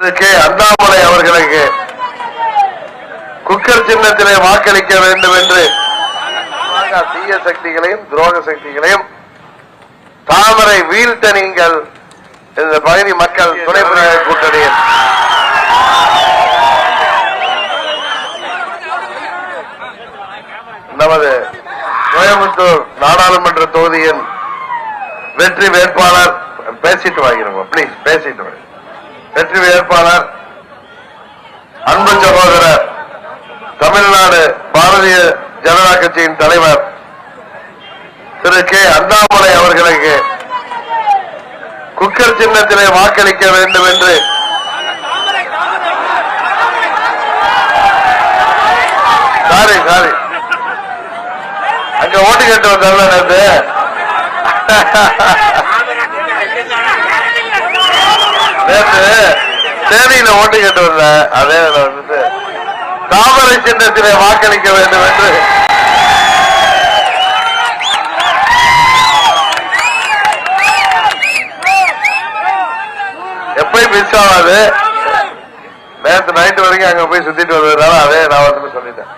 K Annamalai அவர்களுக்கு cooker சின்னத்திலே வாக்களிக்க வேண்டும் என்று தீய சக்திகளையும் துரோக சக்திகளையும் தாமரை வீழ்த்த நீங்கள் இந்த பகுதி மக்கள் துணை புரிய கூட்டணியில். நமது கோயம்புத்தூர் நாடாளுமன்ற தொகுதியின் வெற்றி வேட்பாளர் பேசிட்டு வாங்கிறோம் பிளீஸ் பேசிட்டு வாங்க. வெற்றி வேட்பாளர் அன்பு சகோதரர் தமிழ்நாடு பாரதிய ஜனதா கட்சியின் தலைவர் திரு கே. அண்ணாமலை அவர்களுக்கு குக்கர் சின்னத்திலே வாக்களிக்க வேண்டும் என்று சாரி சாரி. அங்க ஓட்டு கேட்டு வந்தால நேற்று தேனியில ஓட்டு கேட்டு வந்தேன் அதே வந்துட்டு தாமரை சின்னத்திலே வாக்களிக்க வேண்டும் என்று. எப்பயும் மிஸ் ஆகாது. நேற்று நைட்டு வரைக்கும் அங்க போய் சுத்திட்டு வந்ததுனால அதே நான் வந்து சொல்லிட்டேன்.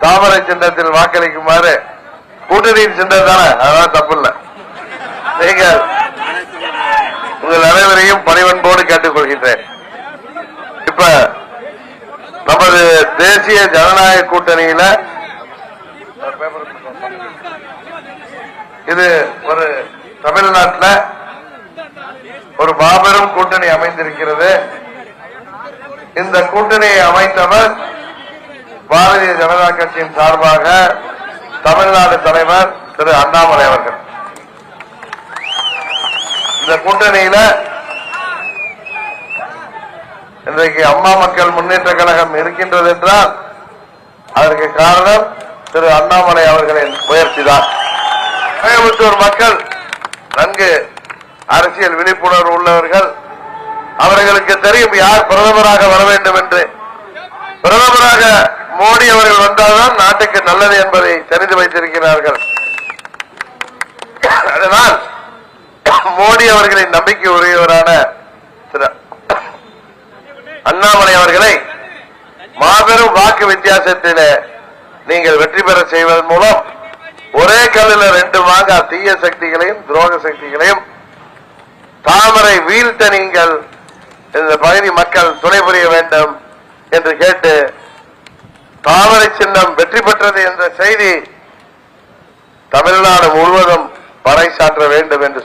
தாமரை சின்னத்தில் வாக்களிக்குமாறு கூட்டணியின் சின்னம் தானே? அதனால தப்பு இல்லை. நீங்கள் உங்கள் அனைவரையும் பணிவன்போடு கேட்டுக்கொள்கின்றேன். இப்ப நமது தேசிய ஜனநாயக கூட்டணியில இது ஒரு தமிழ்நாட்டில் ஒரு மாபெரும் கூட்டணி அமைந்திருக்கிறது. இந்த கூட்டணியை அமைத்தவர் பாரதிய ஜனதா கட்சியின் சார்பாக தமிழ்நாடு தலைவர் திரு அண்ணாமலை அவர்கள். கூட்டணியில இன்றைக்கு அம்மா மக்கள் முன்னேற்ற கழகம் இருக்கின்றது என்றால் அதற்கு காரணம் திரு அண்ணாமலை அவர்களின் முயற்சி தான். கோயம்புத்தூர் மக்கள் நன்கு அரசியல் விழிப்புணர்வு உள்ளவர்கள். அவர்களுக்கு தெரியும் யார் பிரதமராக வர வேண்டும் என்று. பிரதமராக மோடி அவர்கள் வந்தால்தான் நாட்டுக்கு நல்லது என்பதை தெரிந்து வைத்திருக்கிறார்கள். அதனால் அவர்களின் நம்பிக்கை உரியவரான திரு அண்ணாமலை அவர்களை மாபெரும் வாக்கு வித்தியாசத்தில் நீங்கள் வெற்றி பெற செய்வதன் மூலம் ஒரே கல்லில் ரெண்டு வாங்க தீய சக்திகளையும் துரோக சக்திகளையும் தாமரை வீழ்த்த நீங்கள் இந்த பகுதி மக்கள் துணை புரிய வேண்டும் என்று கேட்டு தாமரை சின்னம் வெற்றி பெற்றது என்ற செய்தி தமிழ்நாடு முழுவதும் பறைசாற்ற வேண்டும் என்று